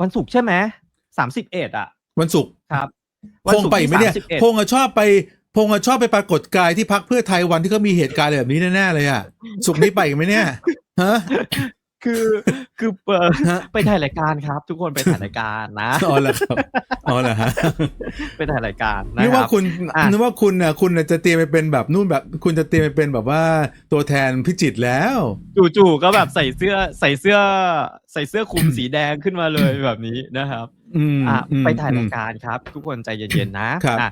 วันศุกร์ใช่ไหมสามสิบเอ็ดอะ วันศุกร์ครับพงษ์ไปไหมเนี่ยที่31พงษ์อะชอบไปพงษ์อะชอบไปปรากฏกายที่พักเพื่อไทยวันที่เขามีเหตุการณ์แบบนี้แน่ๆเลยอะศุกร์นี้ไปอีกไหมเนี่ยฮะ คือคือเปิดฮะ ไปถ่ายรายการครับ ทุกคนไปถ่ายรายการนะอ๋อเหรอครับอ๋อเหรอฮะไปถ่ายรายการนะนึกคว่ารับ คุณอะ นึกว่าคุณน่ะคุณน่ะจะเตรียมไปเป็นแบบนู่นแบบ คุณจะเตรียมไปเป็นแบบว่าตัวแทนพิจิตรแล้ว จู่ๆก็แบบใส่เสื้อใส่เสื้อ ใส่เสื้อคลุมสีแดงขึ้นมาเลยแบบนี้นะครับ อืมอะอืมไปถ่ายรายการครับ ทุกคนใจเย็นๆนะครับ อะ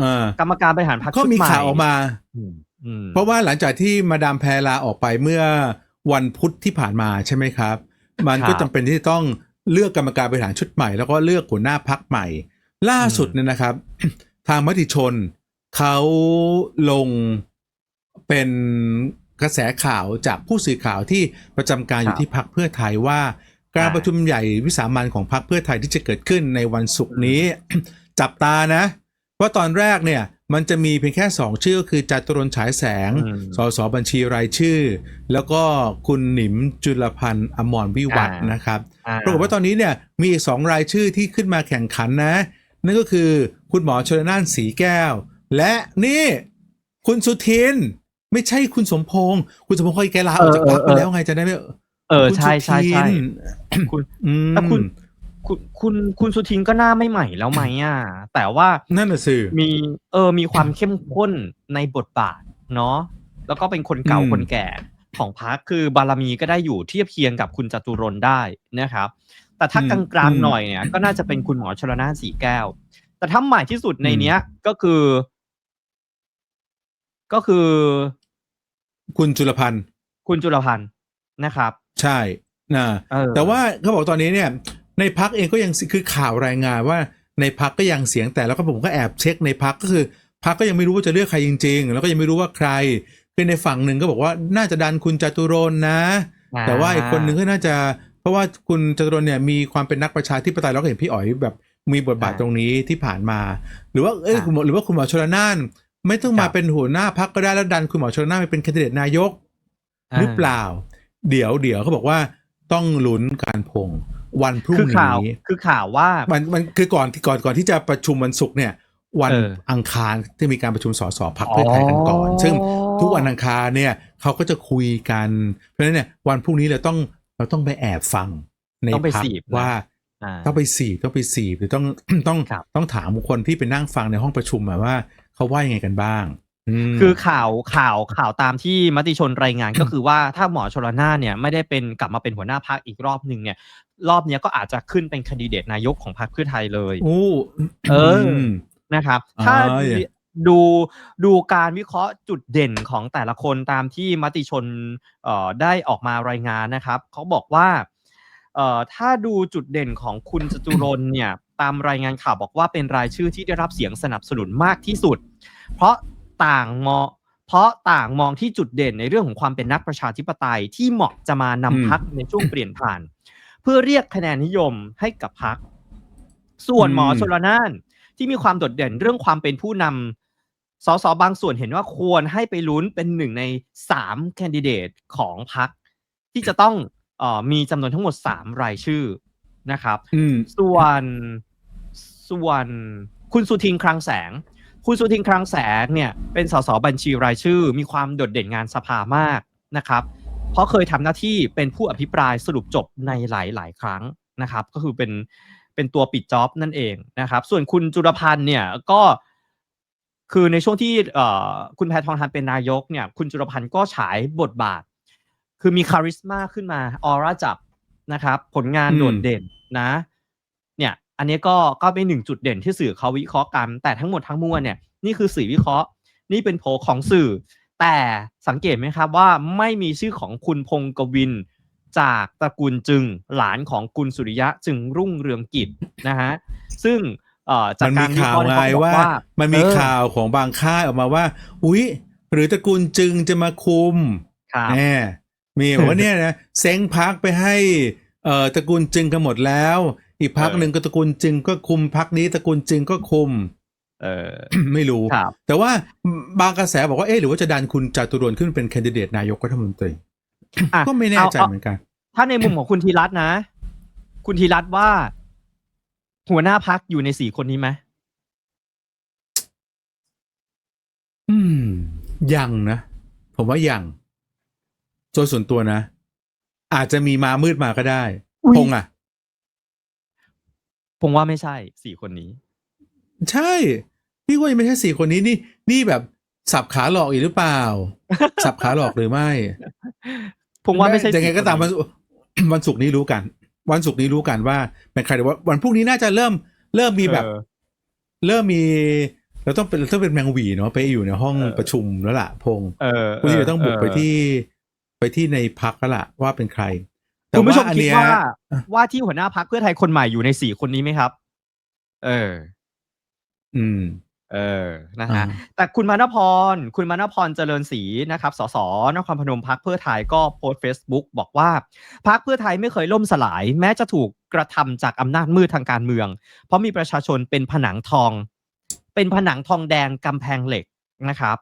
อ่ากรรมการบริหารพรรคก็ชุดมีใหม่ข่าวออกมา อืมอืมเพราะว่าหลังจากที่มาดามแพรลาออกไปเมื่อ วันพุธที่ผ่านมาใช่ไหมครับ มันก็จำเป็นที่จะต้องเลือกกรรมการบริหารชุดใหม่ แล้วก็เลือกหัวหน้าพักใหม่ ล่าสุดเนี่ยนะครับ ทางมติชนเขาลงเป็นกระแสข่าวจากผู้สื่อข่าวที่ประจำการอยู่ที่พักเพื่อไทยว่า การประชุมใหญ่วิสามันของพรรคเพื่อไทยที่จะเกิดขึ้นในวันศุกร์นี้ จับตานะ ว่าตอนแรกเนี่ย มันจะมีเพียงแค่สองชื่อก็คือจตุรนต์ฉายแสงอืมสสบัญชีรายชื่อ แล้วก็คุณหนิมจุลพันธ์อมรวิวัฒน์อ่านนะครับอ่ปรากฏว่าตอนนี้เนี่ยมีอีกสองรายชื่อที่ขึ้นมาแข่งขันนะ นั่นก็คือคุณหมอชลนานสีแก้ว และนี่คุณสุทิน ไม่ใช่คุณสมพงศ์คุณสมพงศ์เคยแกลาออกจากพรรคไปแล้วไงจะได้ไหมเออคุณใช่ใช่ใช่สุทินคุณอืมแต่คุณ คุณคุณคุณสุทินก็หน้าไม่ใหม่แล้วไหมอะ แต่ว่านั่นน่ะสิมีเออมีความเข้มข้นในบทบาทเนาะแล้วก็เป็นคนเก่าอืมคนแก่ของพรรคคือบารมีก็ได้อยู่เทียบเคียงกับคุณจตุรนต์ได้นะครับ แต่ถ้ากลางๆหน่อยเนี่ย ก็น่าจะเป็นคุณหมอชลนานสีแก้ว แต่ถ้าใหม่ที่สุดในเนี้ย ก็คือ ก็คือ คุณจุลพันธ์คุณจุลพันธ์นะครับ ใช่นะเออแต่ว่าเขาบอกตอนนี้เนี่ย ในพักเองก็ยังคือข่าวรายงานว่าในพักก็ยังเสียงแต่แล้วก็ผมก็แอบเช็คในพักก็คือพักก็ยังไม่รู้ว่าจะเลือกใครจริง ๆ แล้วก็ยังไม่รู้ว่าใครคือในฝั่งหนึ่งก็บอกว่าน่าจะดันคุณจตุรนต์นะ แต่ว่าอีกคนหนึ่งก็น่าจะ เพราะว่าคุณจตุรนต์เนี่ยมีความเป็นนักประชาธิปไตยแล้วก็เห็นพี่อ๋อยแบบมีบทบาทอ่าตรงนี้ที่ผ่านมา หรือว่าเอ้ยอ่าคุณหมอหรือว่าคุณหมอชลนานไม่ต้องมาครับเป็นหัวหน้าพักก็ได้แล้วดันคุณหมอชลนานไปเป็นแคนดิเดตนายก หรือเปล่า เดี๋ยวเดี๋ยวเขาบอกว่าต้องลุ้นการพง วันพรุ่งคือข่าวนี้คือข่าวว่ามันมันคือก่อนที่ก่อนก่อนที่จะประชุมวันศุกร์เนี่ยวันเอออังคารที่มีการประชุมสสพักเพื่อไทยกันก่อน ซึ่งทุกวันอังคารเนี่ยเขาก็จะคุยกัน เพราะฉะนั้นเนี่ยวันพรุ่งนี้เราต้องเราต้องไปแอบฟังในต้องไปพักสีบนะว่าอ่าต้องไปสีบต้องไปสีบหรือต้องต้องครับต้องถามคนที่ไปนั่งฟังในห้องประชุมอะว่าเขาว่ายังไงกันบ้างมคือข่าวข่าวข่าวตามที่มติชนรายงานก็คือว่าถ้าหมอชลนานเนี่ยไม่ได้เป็นกลับมาเป็นหัวหน้าพักอีกรอบหนึ่งเนี่ย รอบเนี้ยก็อาจจะขึ้นเป็นคนดิเดตนายกของพรรคเพื่อไทยเลยโอ้เออมนะครับอ่าถ้าอย่าดูดูการวิเคราะห์จุดเด่นของแต่ละคนตามที่มติชนเอ่อได้ออกมารายงานนะครับ เขาบอกว่าเอ่อถ้าดูจุดเด่นของคุณจตุรนต์เนี่ยตามรายงานข่าวบอกว่าเป็นรายชื่อที่ได้รับเสียงสนับสนุนมากที่สุด เพราะต่างมองเพราะต่างมองที่จุดเด่นในเรื่องของความเป็นนักประชาธิปไตยที่เหมาะจะมานำพักในช่วงเปลี่ยนผ่าน เพื่อเรียกคะแนนนิยมให้กับพักส่วนหมออืมชลนานที่มีความโดดเด่นเรื่องความเป็นผู้นำสสบางส่วนเห็นว่าควรให้ไปลุ้นเป็นหนึ่งในสามแคนดิเดตของพักที่จะต้องเออมีจำนวนทั้งหมดสามรายชื่อนะครับอืมส่วนส่วนคุณสุทินคลังแสง คุณสุทินคลังแสงเนี่ยเป็นสสบัญชีรายชื่อ มีความโดดเด่นงานสภามากนะครับ เพราะเคยทำหน้าที่เป็นผู้อภิปรายสรุปจบในหลายๆครั้งนะครับ ก็คือเป็นเป็นตัวปิดจ็อบนั่นเองนะครับ ส่วนคุณจุลพันธ์เนี่ยก็คือในช่วงที่เอ่อคุณแพทองทานเป็นนายกเนี่ย คุณจุลพันธ์ก็ฉายบทบาท คือมีคาริสมาขึ้นมาออร่าจับนะครับ ผลงานอืมโดดเด่นนะ เนี่ย อันนี้ก็ก็เป็นหนึ่งจุดเด่นที่สื่อเขาวิเคราะห์กัน แต่ทั้งหมดทั้งมวลเนี่ยนี่คือสื่อวิเคราะห์ นี่เป็นโผของสื่อ แต่สังเกตไหมครับว่าไม่มีชื่อของคุณพงศ์กวิน จากตระกูลจึงหลานของคุณสุริยะจึงรุ่งเรืองกิจนะฮะซึ่งเอ่อจากมันกามีรวิข่าเควราะห์ไงเนี่ยเขาบอกว่าว่า มันมีเออข่าวของบางค่ายออกมาว่า อุ๊ย หรือตระกูลจึงจะมาคุมครับแน่มีบอกว่าเนี่ยนะเซ้งพักไปให้เอ่อตระกูลจึงกันหมดแล้ว อีกพักหนึ่งก็ตระกูลจึงก็คุมพักนี้ตระกูลจึงก็คุม เออไม่รู้ครับแต่ว่าบางกระแสบอกว่าเอ๊ะหรือว่าจะดันคุณจตุรนต์ขึ้นเป็นแคนดิเดตนายกรัฐมนตรีอะก็ไม่แน่ใจเอาเหมือนกัน ถ้าในมุมของคุณธีรัตน์นะ คุณธีรัตน์ว่า หัวหน้าพักอยู่ในสี่คนนี้ไหมอืม ยังนะ ผมว่ายังโดยส่วนตัวนะ อาจจะมีมามืดมาก็ได้อุ๊ยพงษ์อะผมว่าไม่ใช่สี่คนนี้ ใช่ พี่ว่ายังไม่ใช่สี่คนนี้นี่ นี่แบบสับขาหลอกอีกหรือเปล่า สับขาหลอกหรือไม่ผมว่าไม่ใช่ยังไงก็ตามสี่วันคนนี้วันศุกร์นี้รู้กัน วันศุกร์นี้รู้กันว่าเป็นใครแต่ว่าวันพรุ่งนี้น่าจะเริ่ม เริ่มมีแบบเออเริ่มมีเราต้องเป็นเราต้องเป็นแมงหวีเนาะไปอยู่ในห้องเออประชุมแล้วล่ะพงษ์เออพรุ่งนี้เราต้องบุกไปเที่ไปที่ในพักแล้วล่ะว่าเป็นใครแต่คุณผู้ชมอันคิดเนี้ยว่าว่าที่หัวหน้าพักเพื่อไทยคนใหม่อยู่ในสี่คนนี้ไหมครับ เออ อืม เออ นะอ่าฮะ แต่คุณมานพร คุณมานพรเจริญศรีนะครับ สส นครพนมพักเพื่อไทยก็โพสต์เฟซบุ๊กบอกว่าพักเพื่อไทยไม่เคยล่มสลาย แม้จะถูกกระทำจากอำนาจมืดทางการเมือง เพราะมีประชาชนเป็นผนังทอง เป็นผนังทองแดงกำแพงเหล็กนะครับ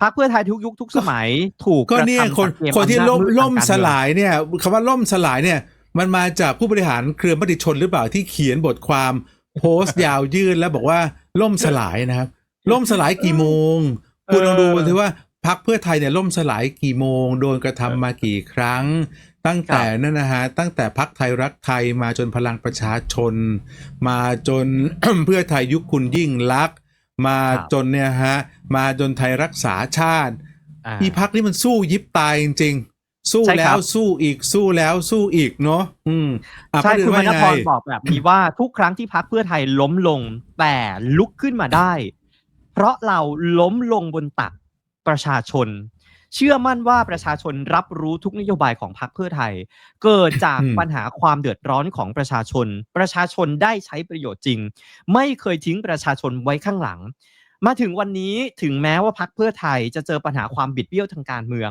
พักเพื่อไทยทุกยุคทุกสมัยถูกก็กระเนี่ยทำคนจากเกมคนที่อำนาจล่มมืดทางล่มการสเมืองลายเนี่ยคำว่าล่มสลายเนี่ย มันมาจากผู้บริหารเครือมติชนหรือเปล่าที่เขียนบทความโพสต์ยาวยืดแล้วบอกว่า ล่มสลายนะครับ ล่มสลายกี่โมง คุณลองดูสิว่าพักเพื่อไทยเนี่ยล่มสลายกี่โมง โดนกระทำมากี่ครั้ง ตั้งแต่นั่นนะฮะตั้งแต่พักไทยรักไทยมาจนพลังประชาชน มาจนเพื่อไทยยุคคุณยิ่งลักษณ์มาครับจนเนี่ยฮะมาจนไทยรักษาชาติอ่าพี่พักนี่มันสู้ยิบตายจริงๆ สู้ใช่แล้ครัวบสู้อีกสู้แล้วสู้อีกเนาะอืมอะใช่ป้าเดือคุณนมว่าณไงพรบอกแบบนี้ว่าทุกครั้งที่พักเพื่อไทยล้มลงแต่ลุกขึ้นมาได้ เพราะเราล้มลงบนตักประชาชน เชื่อมั่นว่าประชาชนรับรู้ทุกนโยบายของพรรคเพื่อไทย เกิดจากอืมปัญหาความเดือดร้อนของประชาชน ประชาชนได้ใช้ประโยชน์จริง ไม่เคยทิ้งประชาชนไว้ข้างหลัง มาถึงวันนี้ถึงแม้ว่าพรรคเพื่อไทยจะเจอปัญหาความบิดเบี้ยวทางการเมือง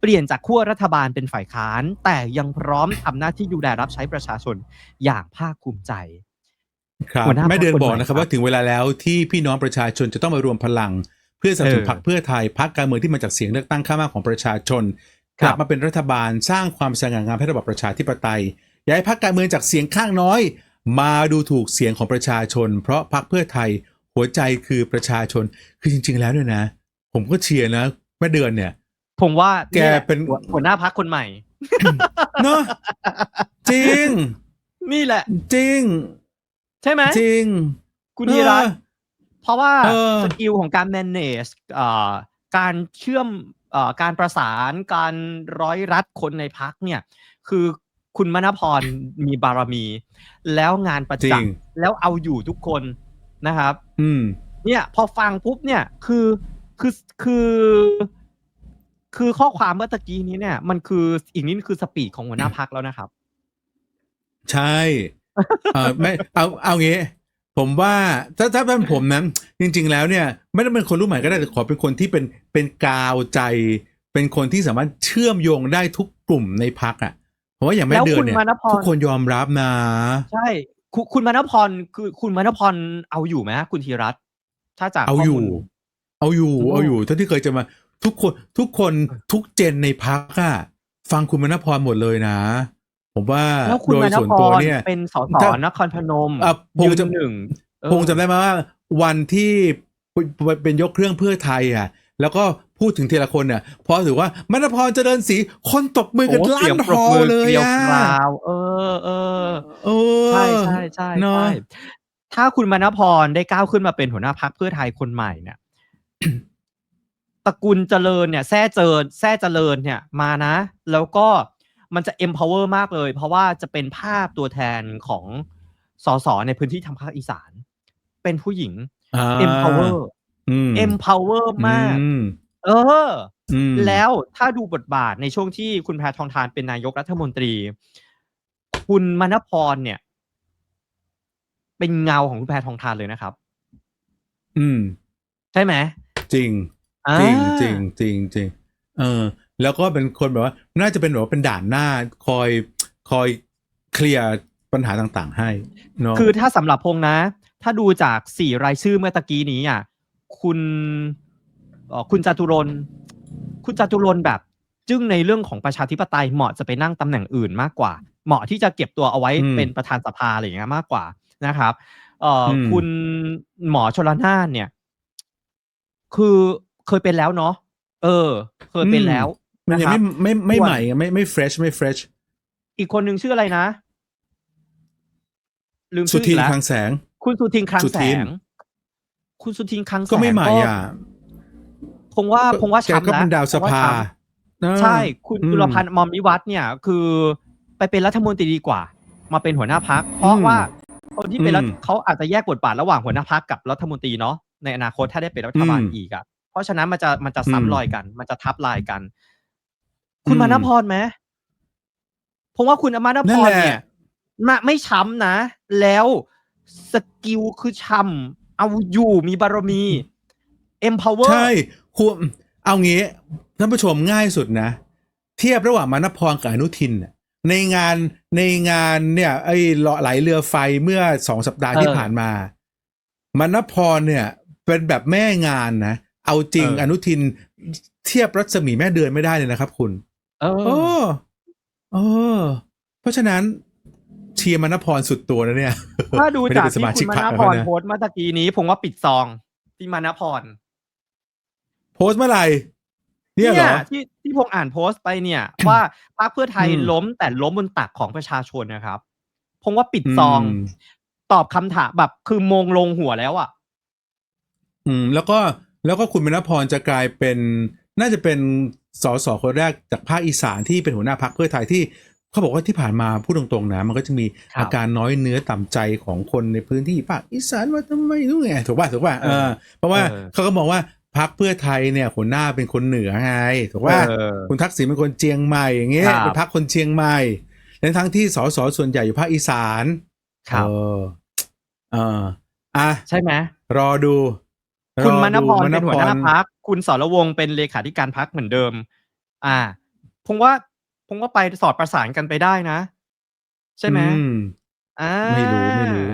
เปลี่ยนจากขั้วรัฐบาลเป็นฝ่ายค้าน แต่ยังพร้อมทำหน้าที่ดูแลรับใช้ประชาชนอย่างภาคภูมิใจครับหัวหน้าแม่เดือนพรรคบอกนะครับคนใหม่ว่าถึงเวลาแล้วที่พี่น้องประชาชนจะต้องมารวมพลัง เพื่อสนับสนุนเออพรรคเพื่อไทยพรรคการเมืองที่มาจากเสียงเลือกตั้งข้างมากของประชาชนคกรับลับมาเป็นรัฐบาลสร้างความสง่างามให้ระบบประชาธิปไตยอย่าให้พรรคการเมืองจากเสียงข้างน้อย มาดูถูกเสียงของประชาชน เพราะพรรคเพื่อไทย หัวใจคือประชาชนคือจริง ๆ แล้วเนี่ยนะ ผมก็เชียร์นะแม่เดือนเนี่ย ผมว่าแกนี่หละเป็นหัวหัวหน้าพักคนใหม่เนาะจริง นี่แหละ จริง ใช่ไหมจริง คุณธีรัตน์เพราะว่าเออสกิลของการ manage เอ่อการเชื่อมเอ่อการประสานการร้อยรัดคนในพักเนี่ย คือคุณมณพรมีบารมี แล้วงานประจริจังกษ์แล้วเอาอยู่ทุกคน นะครับ อืม เนี่ยพอฟังปุ๊บเนี่ยคือคือคือคือข้อความเมื่อตะกี้นี้เนี่ย มันคืออีกนิดคือสปีดของหัวหน้าพักแล้วนะครับ ใช่เออไม่เอาเอางี้ ผมว่าถ้าถ้าเป็นผมนะจริง ๆ แล้วเนี่ย ไม่ต้องเป็นคนรุ่นใหม่ก็ได้แต่ขอเป็นคนที่เป็นเป็นกาวใจ เป็นคนที่สามารถเชื่อมโยงได้ทุกกลุ่มในพักอะเพราะว่าอย่างแม่แล้วเดือคุนณเนี่ยมณพรทุกคนยอมรับนะ ใช่ คุณคุณมณพรคือคุณมณพรเอาอยู่ไหมคุณธีรัตน์ถ้าจากเอาข้อยู่มูลเอาอยู่โอ้เอาอยู่เท่าที่เคยจะมา ทุกคนทุกคนทุกเจนในพักอะฟังคุณมณพรหมดเลยนะ ผมว่าแล้วคุณโดมยณส่วนพตัวรเนี่ยเป็นสสถ้านครพนมอะผมยืนจะหนึ่งเออคงจำได้ไหมว่า วันที่เป็นยกเครื่องเพื่อไทยอะ แล้วก็ พูดถึงทีละคนเนี่ยพอถือว่ามณพรเจริญศรีคนตบมือกันโอ้ลั่เสียงนปฮรบอมือเลยเกลียวอะกราวเออเออเออใช่ใช่ใช่เนอะใช่ถ้าคุณมณพรได้ก้าวขึ้นมาเป็นหัวหน้าพักเพื่อไทยคนใหม่เนี่ยตระกูลเจริญเนี่ยแท้เจริญแท้เจริญเนี่ยมานะ แล้วก็มันจะ empower มากเลย เพราะว่าจะเป็นภาพตัวแทนของสสในพื้นที่ทางภาคอีสาน เป็นผู้หญิงอ่า empower อืม empower มากอืม เออ อืมแล้วถ้าดูบทบาทในช่วงที่คุณแพทองทานเป็นนายกรัฐมนตรี คุณมณพรเนี่ย เป็นเงาของคุณแพทองทานเลยนะครับ อืม ใช่ไหมจริง อ่า จริงจริงจริงจริงเออ แล้วก็เป็นคนแบบว่า น่าจะเป็นแบบว่าเป็นด่านหน้าคอยคอยเคลียร์ปัญหาต่างๆ ให้เนาะคือถ้าสำหรับพงษ์นะ ถ้าดูจากสี่รายชื่อเมื่อตะกี้นี้อะ คุณเอ่อ คุณจตุรนต์คุณจตุรนต์แบบ จึงในเรื่องของประชาธิปไตยเหมาะจะไปนั่งตำแหน่งอื่นมากกว่า เหมาะที่จะเก็บตัวเอาไว้อืมเป็นประธานสภาอะไรอย่างเงี้ยมากกว่านะครับเอ่ออมคุณหมอชลนานเนี่ย คือเคยเป็นแล้วเนาะเออ เคยเป็นแล้วมันยังะคไม่รับไม่ไม่ส่วนใหม่อะไม่ไม่เฟรชไม่เฟรชอีกคนหนึ่งชื่ออะไรนะ ลืมสุชื่อทิอีนกแล้วคลังแสง คุณสุทินคลังสุแสทินงคุณสุทินคลังแสงก็ไม่ใหม่อะ คงว่าคงว่าแกช้ำก็แล้วเป็นดาวสคงภาช้ำเออใช่ คุณอืม จุลพันธ์อมอมนิวัฒน์เนี่ย คือไปเป็นรัฐมนตรีดีกว่า มาเป็นหัวหน้าพัก เพราะว่าคนที่เป็นรัฐอืมเขาอาจจะแยกบทบาทระหว่างหัวหน้าพักกับรัฐมนตรีเนาะในอนาคตถ้าได้เป็นรัฐบาลอืมอีกอะเพราะฉะนั้นมันจะมันจะอืมซ้ำรอยกัน มันจะทับลายกัน คุณอืมมานพรไหมผมว่าคุณมานนั่พนรแหละ เนี่ยมาไม่ช้ำนะ แล้วสกิลคือช่ำเอาอยู่มีบารมี empower ใช่ คุณเอางี้ท่านผู้ชมง่ายสุดนะ เทียบระหว่างมานพรกับอนุทินน่ะในงานในงานเนี่ยไอ้ไหลเรือไฟเมื่อสองสัปดาห์เออที่ผ่านมามานพรเนี่ย เป็นแบบแม่งานนะเอาจริงเออออนุทิน เทียบรัศมีแม่เดือนไม่ได้เลยนะครับ คุณเอโอ้อเออเพราะฉะนั้นเชียร์มานพรสุดตัวนะเนี่ย ถ้าดูไม่ได้จากเป็นสที่มาคุชิกณมาพรรนาคพรแล้วนะโพสต์เมื่อตะกี้นี้ ผมว่าปิดซองที่มานาพร โพสต์เมื่อไหร่เนี่ยเหรอ ที่ที่พงอ่านโพสต์ไปเนี่ย ว่าพรรคเพื่อไทยอืม ล้มแต่ล้มบนตักของประชาชนนะครับพงว่าปิดซอง ม ตอบคำถามแบบคือมงลงหัวแล้วอะ อืมแล้วก็แล้วก็คุณมณพรจะกลายเป็นน่าจะเป็นสสคนแรกจากภาคอีสานที่เป็นหัวหน้าพักเพื่อไทยที่เขาบอกว่าที่ผ่านมาพูดตรงๆนะมันก็จะมีครับ อาการน้อยเนื้อต่ำใจของคนในพื้นที่ภาคอีสานว่าทำไมรู้ไงถูกป่ะถูกป่ะเออเพราะว่าเออ เขาก็มองว่า พักเพื่อไทยเนี่ยหัวหน้าเป็นคนเหนือไงถูกป่ะเออคุณทักษิณเป็นคนเชียงใหม่อย่างเงี้ยครับเป็นพักคนเชียงใหม่ในทั้งที่สสส่วนใหญ่อยู่ภาคอีสานครับเออเอออะใช่ไหมรอดู คุณรอมานดูพรเป็นหัวหน้าพรพักคุณสรวงศ์เป็นเลขาธิการพักเหมือนเดิม อ่าผมว่าผมว่าไปสอดประสานกันไปได้นะ ใช่ไหมอืมอ่าไม่รู้ไม่รู้